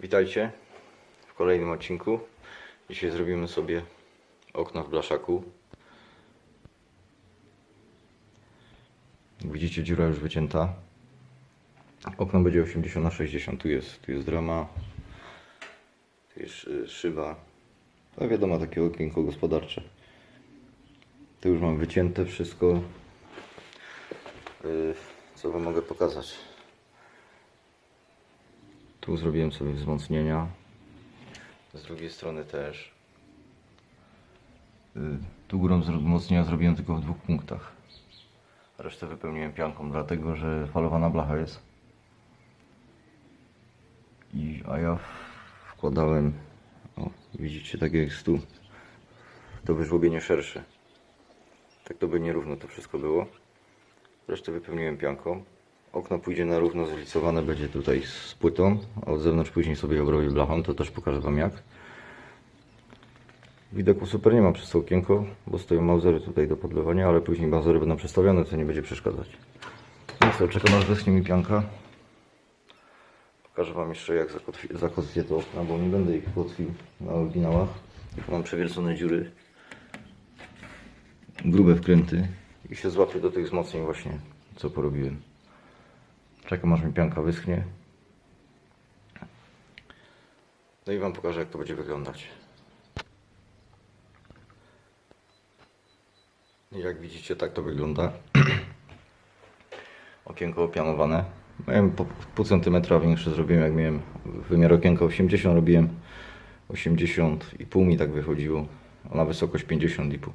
Witajcie w kolejnym odcinku. Dzisiaj zrobimy sobie okna w blaszaku. Widzicie dziura już wycięta. Okno będzie 80 na 60. Tu jest, tu jest drama. Tu jest y, szyba. No wiadomo, takie okienko gospodarcze. Tu już mam wycięte wszystko. Y, Co wam mogę pokazać? Tu zrobiłem sobie wzmocnienia. Z drugiej strony też. Y, Tu górą wzmocnienia zrobiłem tylko w dwóch punktach. Resztę wypełniłem pianką, dlatego że falowana blacha jest. I, a ja wkładałem, o, widzicie, tak jak jest tu, to wyżłobienie szersze. Tak to by nierówno to wszystko było. Resztę wypełniłem pianką. Okno pójdzie na równo zlicowane, będzie tutaj z płytą, a od zewnątrz później sobie obrobię blachą, to też pokażę Wam jak. Widoku super nie ma przez to okienko, bo stoją mauzery tutaj do podlewania, ale później mauzery będą przestawione, co nie będzie przeszkadzać. No co, czekam aż wyschnie mi pianka. Pokażę Wam jeszcze jak zakotwi- zakotwię to okna, bo nie będę ich kotwił na oryginałach. Mam przewiercone dziury, grube wkręty i się złapię do tych wzmocnień właśnie, co porobiłem. Czekam aż mi pianka wyschnie. No i Wam pokażę jak to będzie wyglądać. Jak widzicie tak to wygląda. Okienko opianowane. Miałem po pół centymetra większe zrobiłem jak miałem wymiar okienka 80 robiłem 80 i pół mi tak wychodziło. A na wysokość 50 i pół.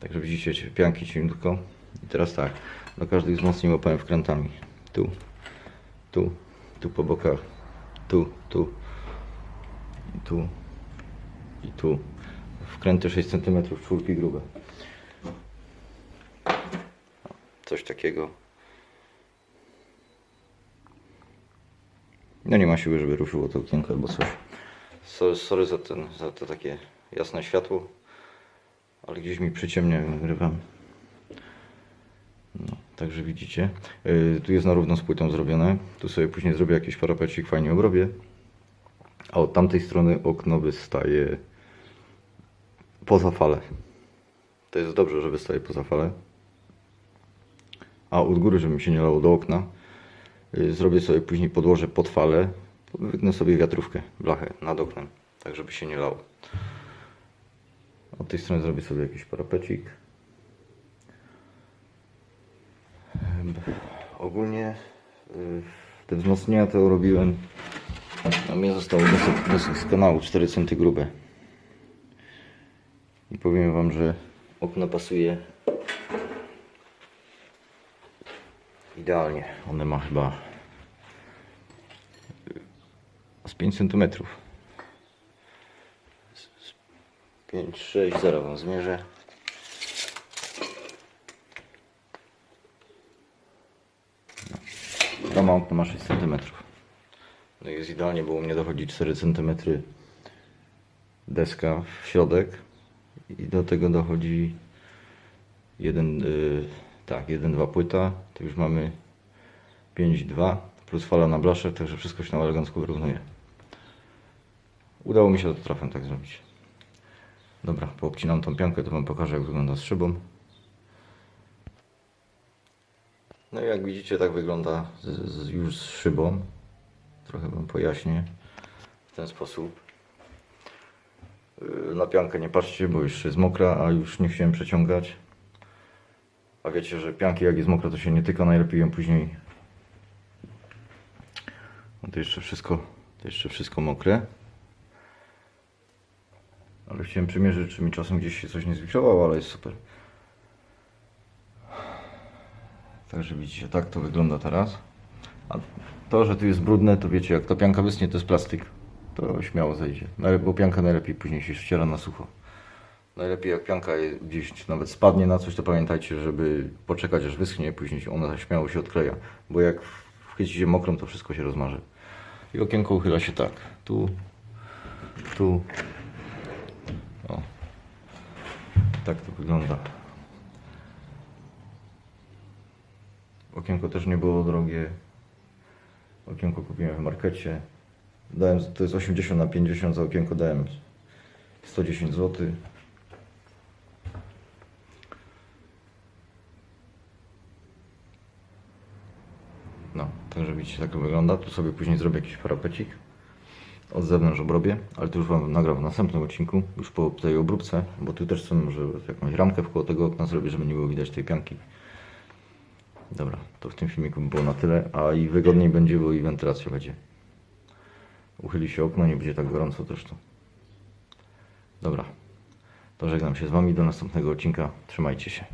Także widzicie pianki cieniutko. I teraz tak, do każdych wzmocnień łapałem wkrętami. Tu, tu, tu po bokach, tu, tu, tu i tu. Wkręty 6 cm, czwórki grube. Coś takiego. No nie ma siły, żeby ruszyło to okienko albo coś. So- Sorry za, ten, za to takie jasne światło, ale gdzieś mi nagrywam. No, także widzicie. Yy, tu jest na równo z płytą zrobione. Tu sobie później zrobię jakiś parapecik, fajnie obrobię. A od tamtej strony okno wystaje poza falę. To jest dobrze, że wystaje poza falę. A od góry, żeby mi się nie lało do okna, yy, zrobię sobie później podłoże pod falę. Wytnę sobie wiatrówkę, blachę nad oknem, tak żeby się nie lało. Od tej strony zrobię sobie jakiś parapecik. Te wzmocnienia to robiłem. A mnie zostało dosyć, dosyć z kanału 4 cm grube. I powiem Wam, że okno pasuje idealnie. One ma chyba y, z 5 cm. 5, 6, zaraz Wam zmierzę. Okna ma 6 cm. No jest idealnie, bo u mnie dochodzi 4 cm deska w środek i do tego dochodzi jeden, y, tak, 1-2 płyta, to już mamy 5-2 plus fala na blaszek, także wszystko się nam elegancko wyrównuje. Udało mi się to trafem tak zrobić. Dobra, poobcinam tą piankę, to Wam pokażę jak wygląda z szybą. No i jak widzicie tak wygląda z, z, już z szybą. Trochę Wam pojaśnię w ten sposób. Yy, Na piankę nie patrzcie, bo już jest mokra, a już nie chciałem przeciągać. A wiecie, że pianki jak jest mokra to się nie tyka, najlepiej ją później. No to jeszcze wszystko, to jeszcze wszystko mokre. Ale chciałem przymierzyć, czy mi czasem gdzieś się coś nie zwichowało, ale jest super. Także widzicie, tak to wygląda teraz. A to, że tu jest brudne, to wiecie, jak ta pianka wysnie, to jest plastik. To śmiało zejdzie. Bo pianka najlepiej później się ściera na sucho. Najlepiej jak pianka gdzieś nawet spadnie na coś, to pamiętajcie, żeby poczekać aż wyschnie, później ona śmiało się odkleja. Bo jak wchwycicie mokrą, to wszystko się rozmarzy. I okienko uchyla się tak. Tu, tu. O. Tak to wygląda. Okienko też nie było drogie. Okienko kupiłem w markecie. Dałem, to jest 80 na 50 za okienko dałem 110 zł. No, także widzicie, tak to wygląda. Tu sobie później zrobię jakiś parapecik. Od zewnątrz obrobię, ale to już Wam nagram w następnym odcinku, już po tej obróbce, bo tu też chcę może jakąś ramkę wkoło tego okna zrobię, żeby nie było widać tej pianki. Dobra, to w tym filmiku by było na tyle, a i wygodniej będzie, bo i wentylacja będzie. Uchyli się okno, nie będzie tak gorąco tu. Dobra, to żegnam się z Wami do następnego odcinka. Trzymajcie się.